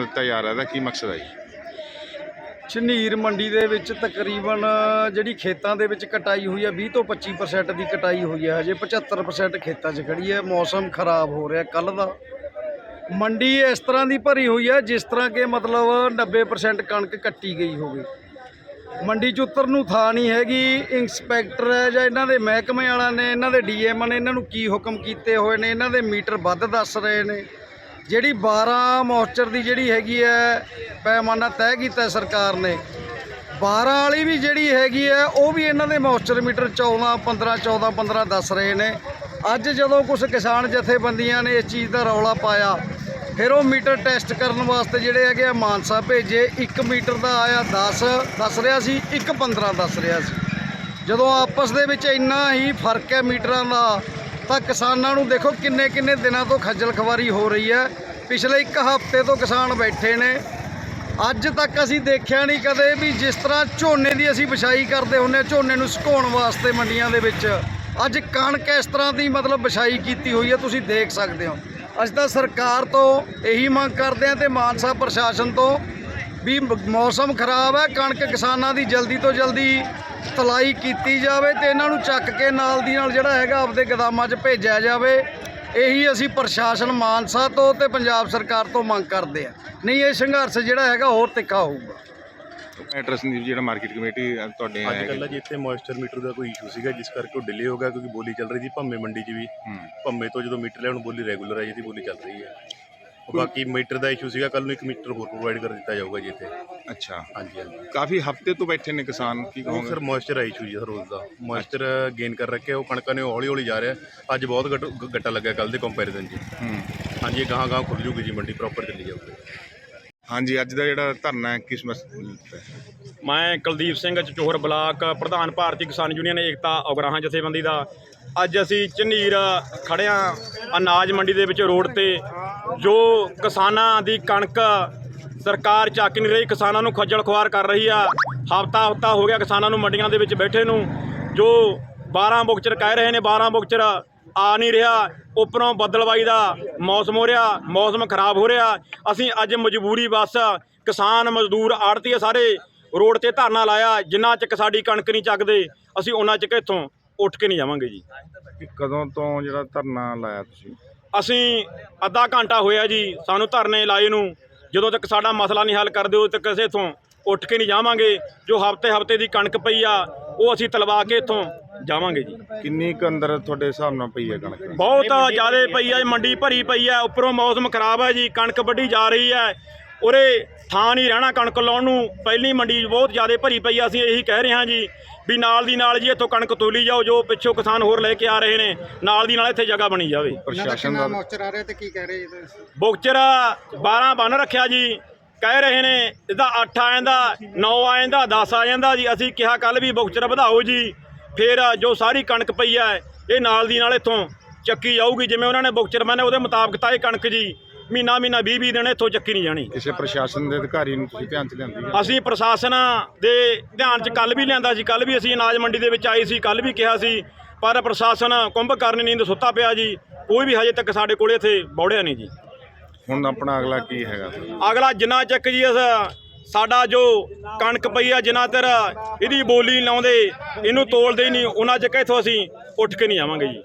ਦਿੱਤਾ ਜਾ ਰਿਹਾ ਇਹਦਾ ਕੀ ਮਕਸਦ ਹੈ ਜੀ? ਝਨੀਰ ਮੰਡੀ ਦੇ ਵਿੱਚ ਤਕਰੀਬਨ ਜਿਹੜੀ ਖੇਤਾਂ ਦੇ ਵਿੱਚ ਕਟਾਈ ਹੋਈ ਹੈ 20 ਤੋਂ 25% ਦੀ ਕਟਾਈ ਹੋਈ ਹੈ ਹਜੇ 75% ਖੇਤਾਂ 'ਚ ਖੜੀ ਹੈ ਮੌਸਮ ਖਰਾਬ ਹੋ ਰਿਹਾ ਕੱਲ ਦਾ। ਮੰਡੀ ਇਸ ਤਰ੍ਹਾਂ ਦੀ ਭਰੀ ਹੋਈ ਹੈ ਜਿਸ ਤਰ੍ਹਾਂ ਕਿ ਮਤਲਬ 90% ਕਣਕ ਕੱਟੀ ਗਈ ਹੋਵੇ। ਮੰਡੀ 'ਚ ਉਤਰਨ ਨੂੰ ਥਾਂ ਨਹੀਂ ਹੈਗੀ, ਇੰਸਪੈਕਟਰ ਹੈ ਜਾਂ ਇਹਨਾਂ ਦੇ ਮਹਿਕਮੇ ਵਾਲਿਆਂ ਨੇ, ਇਹਨਾਂ ਦੇ ਡੀਐਮ ਨੇ ਇਹਨਾਂ ਨੂੰ ਕੀ ਹੁਕਮ ਕੀਤੇ ਹੋਏ ਨੇ, ਇਹਨਾਂ ਦੇ ਮੀਟਰ ਵੱਧ ਦੱਸ ਰਹੇ ਨੇ। ਜਿਹੜੀ 12 ਮੋਸਚਰ ਦੀ ਜਿਹੜੀ ਹੈਗੀ ਹੈ ਪੈਮਾਨਾ ਤੈਅ ਕੀਤਾ ਸਰਕਾਰ ਨੇ 12 ਵਾਲੀ ਵੀ ਜਿਹੜੀ ਹੈਗੀ ਹੈ, ਉਹ ਵੀ ਇਹਨਾਂ ਦੇ ਮੋਇਸਚਰ ਮੀਟਰ 14 15 14 15 ਦੱਸ ਰਹੇ ਨੇ। ਅੱਜ ਜਦੋਂ ਕੁਝ ਕਿਸਾਨ ਜਥੇਬੰਦੀਆਂ ਨੇ ਇਸ ਚੀਜ਼ ਦਾ ਰੌਲਾ ਪਾਇਆ, ਫਿਰ ਉਹ ਮੀਟਰ ਟੈਸਟ ਕਰਨ ਵਾਸਤੇ ਜਿਹੜੇ ਹੈਗੇ ਆ ਮਾਨਸਾ ਭੇਜੇ। 1 ਮੀਟਰ ਦਾ ਆਇਆ 10 ਦੱਸ ਰਿਹਾ ਸੀ 1 15 ਦੱਸ ਰਿਹਾ ਸੀ। ਜਦੋਂ ਆਪਸ ਦੇ ਵਿੱਚ ਇੰਨਾ ਹੀ ਫ਼ਰਕ ਹੈ ਮੀਟਰਾਂ ਦਾ ਤਾਂ ਕਿਸਾਨਾਂ ਨੂੰ ਦੇਖੋ ਕਿੰਨੇ ਕਿੰਨੇ ਦਿਨਾਂ ਤੋਂ ਖੱਜਲ ਖਵਾਰੀ ਹੋ ਰਹੀ ਹੈ। ਪਿਛਲੇ ਇੱਕ ਹਫ਼ਤੇ ਤੋਂ ਕਿਸਾਨ ਬੈਠੇ ਨੇ। ਅੱਜ ਤੱਕ ਅਸੀਂ ਦੇਖਿਆ ਨਹੀਂ ਕਦੇ ਵੀ ਜਿਸ ਤਰ੍ਹਾਂ ਝੋਨੇ ਦੀ ਅਸੀਂ ਵਿਛਾਈ ਕਰਦੇ ਹੁੰਨੇ ਝੋਨੇ ਨੂੰ ਸੁਕਾਉਣ ਵਾਸਤੇ ਮੰਡੀਆਂ ਦੇ ਵਿੱਚ। ਅੱਜ ਕਣਕ ਇਸ ਤਰ੍ਹਾਂ ਦੀ ਮਤਲਬ ਵਿਛਾਈ ਕੀਤੀ ਹੋਈ ਹੈ, ਤੁਸੀਂ ਦੇਖ ਸਕਦੇ ਹੋ। ਅਸੀਂ ਤਾਂ ਸਰਕਾਰ ਤੋਂ ਇਹੀ ਮੰਗ ਕਰਦੇ ਹਾਂ ਤੇ ਮਾਨਸਾ ਪ੍ਰਸ਼ਾਸਨ ਤੋਂ ਵੀ ਮੌਸਮ ਖਰਾਬ ਹੈ, ਕਣਕ ਕਿਸਾਨਾਂ ਦੀ ਜਲਦੀ ਤੋਂ ਜਲਦੀ ਤਲਾਈ ਕੀਤੀ ਜਾਵੇ ਤੇ ਇਹਨਾਂ ਨੂੰ ਚੱਕ ਕੇ ਨਾਲ ਦੀ ਨਾਲ ਜਿਹੜਾ ਹੈਗਾ ਆਪਦੇ ਗਦਾਮਾਂ 'ਚ ਭੇਜਿਆ ਜਾਵੇ। ਇਹੀ ਅਸੀਂ ਪ੍ਰਸ਼ਾਸਨ ਮਾਨਸਾ ਤੋਂ ਤੇ ਪੰਜਾਬ ਸਰਕਾਰ ਤੋਂ ਮੰਗ ਕਰਦੇ ਆ ਨਹੀਂ ਇਹ ਸੰਘਰਸ਼ ਜਿਹੜਾ ਹੈਗਾ ਹੋਰ ਤਿੱਖਾ ਹੋਊਗਾ। ਐਡਰੈਸ ਜੀ ਜਿਹੜਾ ਮਾਰਕੀਟ ਕਮੇਟੀ ਤੁਹਾਡੇ ਅੱਜ ਹੈ ਕੱਲ੍ਹ ਜੀ ਇੱਥੇ ਮੋਇਸਚਰ ਮੀਟਰ ਦਾ ਕੋਈ ਇਸ਼ੂ ਸੀਗਾ ਜਿਸ ਕਰਕੇ ਉਹ ਡਿਲੇ ਹੋ ਗਿਆ ਕਿਉਂਕਿ ਬੋਲੀ ਚੱਲ ਰਹੀ ਸੀ ਭੰਮੇ ਮੰਡੀ 'ਚ ਵੀ। ਭੰਮੇ ਤੋਂ ਜਦੋਂ ਮੀਟਰ ਲਿਆ ਹੁਣ ਬੋਲੀ ਰੈਗੂਲਰ ਹੈ ਜਿਹਦੀ ਬੋਲੀ ਚੱਲ ਰਹੀ ਹੈ। ਬਾਕੀ ਮੀਟਰ ਦਾ ਇਸ਼ੂ ਸੀਗਾ ਕੱਲ ਨੂੰ ਇੱਕ ਮੀਟਰ ਹੋਰ ਪ੍ਰੋਵਾਈਡ ਕਰ ਦਿੱਤਾ ਜਾਊਗਾ ਜੀ ਇੱਥੇ। ਅੱਛਾ। ਹਾਂਜੀ ਹਾਂਜੀ। ਕਾਫੀ ਹਫ਼ਤੇ ਤੋਂ ਬੈਠੇ ਨੇ ਕਿਸਾਨ ਕੀ ਉਹ ਕਹੋਗੇ? ਸਰ ਮੋਇਸਚਰ ਆ ਇਸ਼ੂ ਜੀ ਸਰ ਰੋਜ਼ ਦਾ। ਮੋਇਸਚਰ ਗੇਨ ਕਰ ਰੱਖਿਆ ਉਹ ਕਣਕਾਂ ਨੇ ਹੌਲੀ ਹੌਲੀ ਜਾ ਰਿਹਾ। ਅੱਜ ਬਹੁਤ ਗੱਟ- ਗੱਟਾ ਲੱਗਿਆ ਕੱਲ ਦੇ ਕੰਪੈਰੀਜ਼ਨ ਹੂੰ। ਹਾਂਜੀ ਗਾਹਾਂ ਗਾਹਾਂ ਖੁੱਲ ਜੂਗੀ ਜੀ ਮੰਡੀ ਪ੍ਰੋਪਰ ਚੱਲੀ ਜਾਊਗੀ। ਹਾਂਜੀ, ਅੱਜ ਦਾ ਜਿਹੜਾ ਧਰਨਾ ਹੈ ਕਿਸ ਮਸਲੇ ਤੇ ਹੈ? ਮੈਂ ਕੁਲਦੀਪ ਸਿੰਘ ਚਚੋਹਰ ਬਲਾਕ ਪ੍ਰਧਾਨ ਭਾਰਤੀ ਕਿਸਾਨ ਯੂਨੀਅਨ ਏਕਤਾ ਉਗਰਾਹਾਂ ਜਥੇਬੰਦੀ ਦਾ ਅੱਜ ਅਸੀਂ ਝਨੀਰ ਖੜਿਆਂ ਅਨਾਜ ਮੰਡੀ ਦੇ ਵਿੱਚ ਰੋਡ ਤੇ, ਜੋ ਕਿਸਾਨਾਂ ਦੀ ਕਣਕ ਸਰਕਾਰ ਚੱਕ ਨਹੀਂ ਰਹੀ, ਕਿਸਾਨਾਂ ਨੂੰ ਖੱਜਲ ਖੁਆਰ ਕਰ ਰਹੀ ਆ ਹਫਤਾ ਹਫਤਾ ਹੋ ਗਿਆ ਕਿਸਾਨਾਂ ਨੂੰ ਮੰਡੀਆਂ ਦੇ ਵਿੱਚ ਬੈਠੇ ਨੂੰ, ਜੋ 12 ਬੁਕਚਰ ਕਹਿ ਰਹੇ ਨੇ 12 ਬੁਕਚਰ ਆ ਨਹੀਂ ਰਿਹਾ। ਉੱਪਰੋਂ ਬੱਦਲਵਾਈ ਦਾ ਮੌਸਮ ਹੋ ਰਿਹਾ ਮੌਸਮ ਖਰਾਬ ਹੋ ਰਿਹਾ। ਅਸੀਂ ਅੱਜ ਮਜਬੂਰੀ ਬਸ ਕਿਸਾਨ ਮਜ਼ਦੂਰ ਆੜਤੀਏ ਸਾਰੇ ਰੋਡ ਤੇ ਧਰਨਾ ਲਾਇਆ ਜਿੰਨਾ ਚਿਰ ਸਾਡੀ ਕਣਕ ਨਹੀਂ ਚੱਕਦੇ ਅਸੀਂ ਉਹਨਾਂ ਚਿਰ ਇੱਥੋਂ ਉੱਠ ਕੇ ਨਹੀਂ ਜਾਵਾਂਗੇ ਜੀ। ਕਦੋਂ ਤੋਂ ਜਿਹੜਾ ਧਰਨਾ ਲਾਇਆ ਤੁਸੀਂ? ਅਸੀਂ ਅੱਧਾ ਘੰਟਾ ਹੋਇਆ ਜੀ ਸਾਨੂੰ ਧਰਨੇ ਲਾਏ ਨੂੰ। ਜਦੋਂ ਤੱਕ ਸਾਡਾ ਮਸਲਾ ਨਹੀਂ ਹੱਲ ਕਰਦੇ ਉਦੋਂ ਤੱਕ ਅਸੀਂ ਇੱਥੋਂ ਉੱਠ ਕੇ ਨਹੀਂ ਜਾਵਾਂਗੇ। ਜੋ ਹਫ਼ਤੇ ਹਫ਼ਤੇ ਦੀ ਕਣਕ ਪਈ ਆ ਉਹ ਅਸੀਂ ਤਲਵਾ ਕੇ ਇੱਥੋਂ ਜਾਵਾਂਗੇ ਜੀ। ਕਿੰਨੀ ਕੁ ਅੰਦਰ ਤੁਹਾਡੇ ਹਿਸਾਬ ਨਾਲ ਪਈ ਹੈ ਕਣਕ? ਬਹੁਤ ਜ਼ਿਆਦਾ ਪਈ ਹੈ ਮੰਡੀ ਭਰੀ ਪਈ ਹੈ ਉੱਪਰੋਂ ਮੌਸਮ ਖਰਾਬ ਹੈ ਜੀ ਕਣਕ ਵੱਢੀ ਜਾ ਰਹੀ ਹੈ। ਉਰੇ ਥਾਂ ਨਹੀਂ ਰਹਿਣਾ ਕਣਕ ਲਾਉਣ ਨੂੰ ਪਹਿਲੀ ਮੰਡੀ ਬਹੁਤ ਜ਼ਿਆਦਾ ਭਰੀ ਪਈ ਹੈ ਅਸੀਂ ਇਹੀ ਕਹਿ ਰਹੇ ਹਾਂ ਜੀ ਵੀ ਨਾਲ ਦੀ ਨਾਲ ਜੀ ਇੱਥੋਂ ਕਣਕ ਤੋਲੀ ਜਾਓ ਜੋ ਪਿੱਛੋਂ ਕਿਸਾਨ ਹੋਰ ਲੈ ਕੇ ਆ ਰਹੇ ਨੇ ਨਾਲ ਦੀ ਨਾਲ ਇੱਥੇ ਜਗ੍ਹਾ ਬਣੀ ਜਾਵੇ। ਪ੍ਰਸ਼ਾਸਨ ਦਾ ਮੌਚਰ ਆ ਰਿਹਾ ਤੇ ਕੀ ਕਹਿ ਰਹੇ ਬੁਕਚਰ 12 ਬੰਨ ਰੱਖਿਆ ਜੀ ਕਹਿ ਰਹੇ ਨੇ ਇਹਦਾ 8 ਆ ਜਾਂਦਾ 9 ਆ ਜਾਂਦਾ 10 ਆ ਜਾਂਦਾ ਜੀ ਅਸੀਂ ਕਿਹਾ ਕੱਲ ਵੀ ਬੁਕਚਰ ਵਧਾਓ ਜੀ। ਫਿਰ ਜੋ ਸਾਰੀ ਕਣਕ ਪਈ ਹੈ ਇਹ ਨਾਲ ਦੀ ਨਾਲ ਇੱਥੋਂ ਚੱਕੀ ਜਾਊਗੀ ਜਿਵੇਂ ਉਹਨਾਂ ਨੇ ਬੁਕਚਰ ਮੈਨੇ ਉਹਦੇ ਮੁਤਾਬਕ ਤਾਂ ਇਹ ਕਣਕ ਜੀ ਮਹੀਨਾ ਮਹੀਨਾ 20 20 ਦਿਨ ਇੱਥੋਂ ਚੱਕੀ ਨਹੀਂ ਜਾਣੀ। ਕਿਸੇ ਪ੍ਰਸ਼ਾਸਨ ਦੇ ਅਧਿਕਾਰੀ ਨੂੰ ਤੁਸੀਂ ਧਿਆਨ ਚ ਲਿਆਂਦੀ ਹੈ ਅਸੀਂ ਪ੍ਰਸ਼ਾਸਨ ਦੇ ਧਿਆਨ 'ਚ ਕੱਲ ਵੀ ਲਿਆਂਦਾ ਸੀ ਕੱਲ ਵੀ ਅਸੀਂ ਅਨਾਜ ਮੰਡੀ ਦੇ ਵਿੱਚ ਆਏ ਸੀ ਕੱਲ ਵੀ ਕਿਹਾ ਸੀ ਪਰ ਪ੍ਰਸ਼ਾਸਨ ਕੁੰਭ ਕਰਨ ਨੀਂਦ ਸੁੱਤਾ ਪਿਆ ਜੀ ਕੋਈ ਵੀ ਹਜੇ ਤੱਕ ਸਾਡੇ ਕੋਲੇ ਇੱਥੇ ਬੌੜਿਆ ਨਹੀਂ ਜੀ। ਹੁਣ ਆਪਣਾ ਅਗਲਾ ਕੀ ਹੈਗਾ? ਅਗਲਾ ਜਿੰਨਾ ਚੱਕ ਜੀ ਅਸ ਸਾਡਾ ਜੋ ਕਣਕ ਪਈ ਆ, ਜਿੰਨਾ ਤਰ ਇਹਦੀ ਬੋਲੀ ਲਾਉਂਦੇ, ਇਹਨੂੰ ਤੋਲਦੇ ਨਹੀਂ, ਉਹਨਾਂ 'ਚ ਕਿੱਥੋਂ ਅਸੀਂ ਉੱਠ ਕੇ ਨਹੀਂ ਆਵਾਂਗੇ ਜੀ।